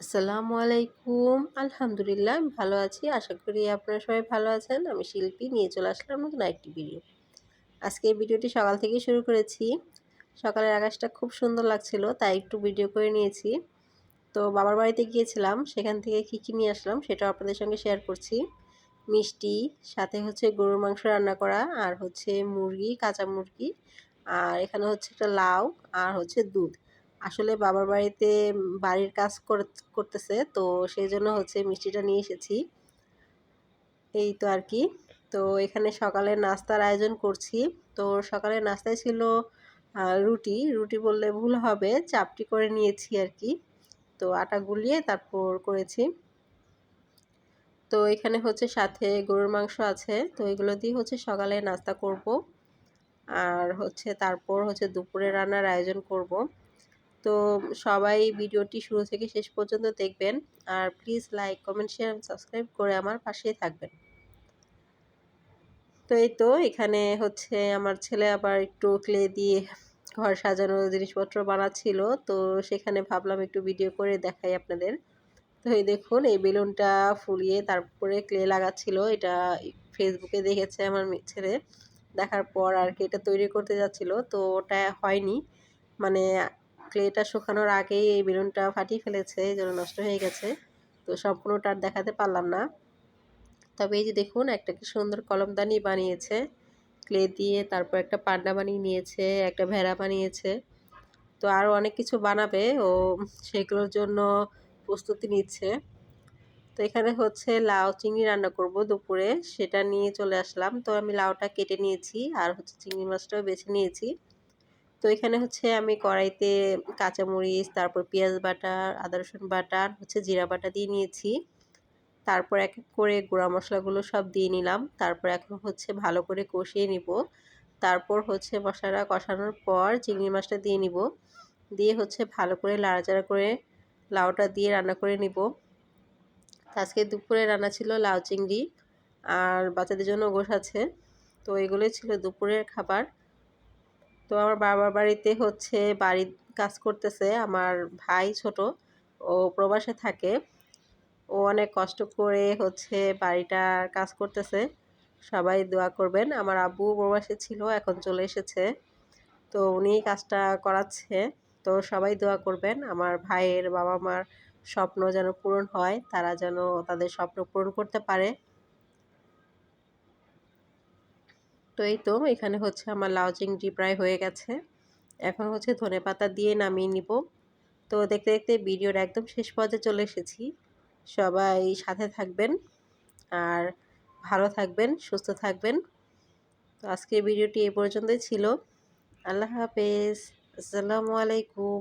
আসসালামু আলাইকুম। আলহামদুলিল্লাহ, আমি ভালো আছি। আশা করি আপনারা সবাই ভালো আছেন। আমি শিল্পী, নিয়ে চলে আসলাম নতুন একটি ভিডিও আজকে এই ভিডিওটি সকাল থেকে শুরু করেছি। সকালের আকাশটা খুব সুন্দর লাগছিল, তাই একটু ভিডিও করে নিয়েছি। তো বাবার বাড়িতে গিয়েছিলাম, সেখান থেকে কী কী নিয়ে আসলাম সেটাও আপনাদের সঙ্গে শেয়ার করছি। মিষ্টি, সাথে হচ্ছে গরুর মাংস রান্না করা, আর হচ্ছে মুরগি, কাঁচা মুরগি, আর এখানে হচ্ছে একটা লাউ, আর হচ্ছে দুধ। আসলে বাবার বাড়িতে বাড়ির কাজ করতেছে। তো সেই জন্য হচ্ছে মিষ্টিটা নিয়ে এসেছি। এই তো আর কি। তো এখানে সকালে নাস্তার আয়োজন করছি। তো সকালে নাস্তায় ছিল রুটি। রুটি বললে ভুল হবে। চাপটি করে নিয়েছি আর কি। তো আটা গুলিয়ে তারপর করেছি। তো এখানে হচ্ছে সাথে গরুর মাংস আছে। তো এগুলো দিয়ে হচ্ছে সকালে নাস্তা করব। আর হচ্ছে তারপর হচ্ছে দুপুরে রান্নার আয়োজন করব। তো সবাই ভিডিওটি শুরু থেকে শেষ পর্যন্ত দেখবেন। আর please like comment share subscribe করে আমার পাশেই থাকবেন। তো এই তো এখানে হচ্ছে আমার ছেলে আবার একটু ক্লে দিয়ে ঘর সাজানো জিনিসপত্র বানাচ্ছিল। তো সেখানে ভাবলাম একটু ভিডিও করে দেখাই আপনাদের। তো এই দেখুন, এই বেলুনটা ফুলিয়ে তারপরে ক্লে লাগাচ্ছিল। এটা ফেসবুকে দেখেছে আমার ছেলে। দেখার পর আর কি এটা তৈরি করতে যাচ্ছিল। তো ওটা হয়নি। মানে ক্লেটা শুকানোর আগেই এই বেলুনটা ফাটিয়ে ফেলেছে এই জন্য নষ্ট হয়ে গেছে। তো সম্পূর্ণটা আর দেখাতে পারলাম না। তবে এই যে দেখুন, একটা কি সুন্দর কলমদানি বানিয়েছে। ক্লে দিয়ে তারপর একটা পান্ডা বানিয়ে নিয়েছে, একটা ভেড়া বানিয়েছে। তো আরও অনেক কিছু বানাবে, ও সেগুলোর জন্য প্রস্তুতি নিচ্ছে। তো এখানে হচ্ছে লাউ চিংড়ি রান্না করব দুপুরে, সেটা নিয়ে চলে আসলাম। তো আমি লাউটা কেটে নিয়েছি, আর হচ্ছে চিংড়ি মাছটাও বেছে নিয়েছি। তো এখানে হচ্ছে আমি কড়াইতে কাঁচামরিচ, তারপর পেঁয়াজ বাটা, আদা রসুন বাটা হচ্ছে জিরা বাটা দিয়ে নিয়েছি। তারপর এক এক করে গুঁড়া মশলাগুলো সব দিয়ে নিলাম। তারপর এখন হচ্ছে ভালো করে কষিয়ে নিব। তারপর হচ্ছে মশলাটা কষানোর পর চিংড়ি মাছটা দিয়ে নিব। দিয়ে হচ্ছে ভালো করে লাড়াচাড়া করে লাউটা দিয়ে রান্না করে নিব। আজকে দুপুরে রান্না ছিল লাউ চিংড়ি আর বাচ্চাদের জন্য গোশ আছে। তো এগুলোই ছিল দুপুরের খাবার। তো আমার বাবার বাড়িতে হচ্ছে বাড়ির কাজ করতেছে। আমার ভাই ছোট, ও প্রবাসে থাকে। ও অনেক কষ্ট করে হচ্ছে বাড়িটার কাজ করতেছে। সবাই দোয়া করবেন। আমার আব্বু প্রবাসে ছিল, এখন চলে এসেছে। তো উনি কাজটা করাচ্ছে। তো সবাই দোয়া করবেন, আমার ভাইয়ের বাবা মার স্বপ্ন যেন পূরণ হয়, তারা যেন তাদের স্বপ্ন পূরণ করতে পারে। তো এই তো, এখানে হচ্ছে আমার লাউ চিংড়ি প্রায় হয়ে গেছে। এখন হচ্ছে ধনে পাতা দিয়ে নামিয়ে নিব। তো দেখতে দেখতে ভিডিওর একদম শেষ পর্যায়ে চলে এসেছি। সবাই সাথে থাকবেন আর ভালো থাকবেন, সুস্থ থাকবেন। তো আজকের ভিডিওটি এ পর্যন্তই ছিল। আল্লাহ হাফেজ। আসসালামু আলাইকুম।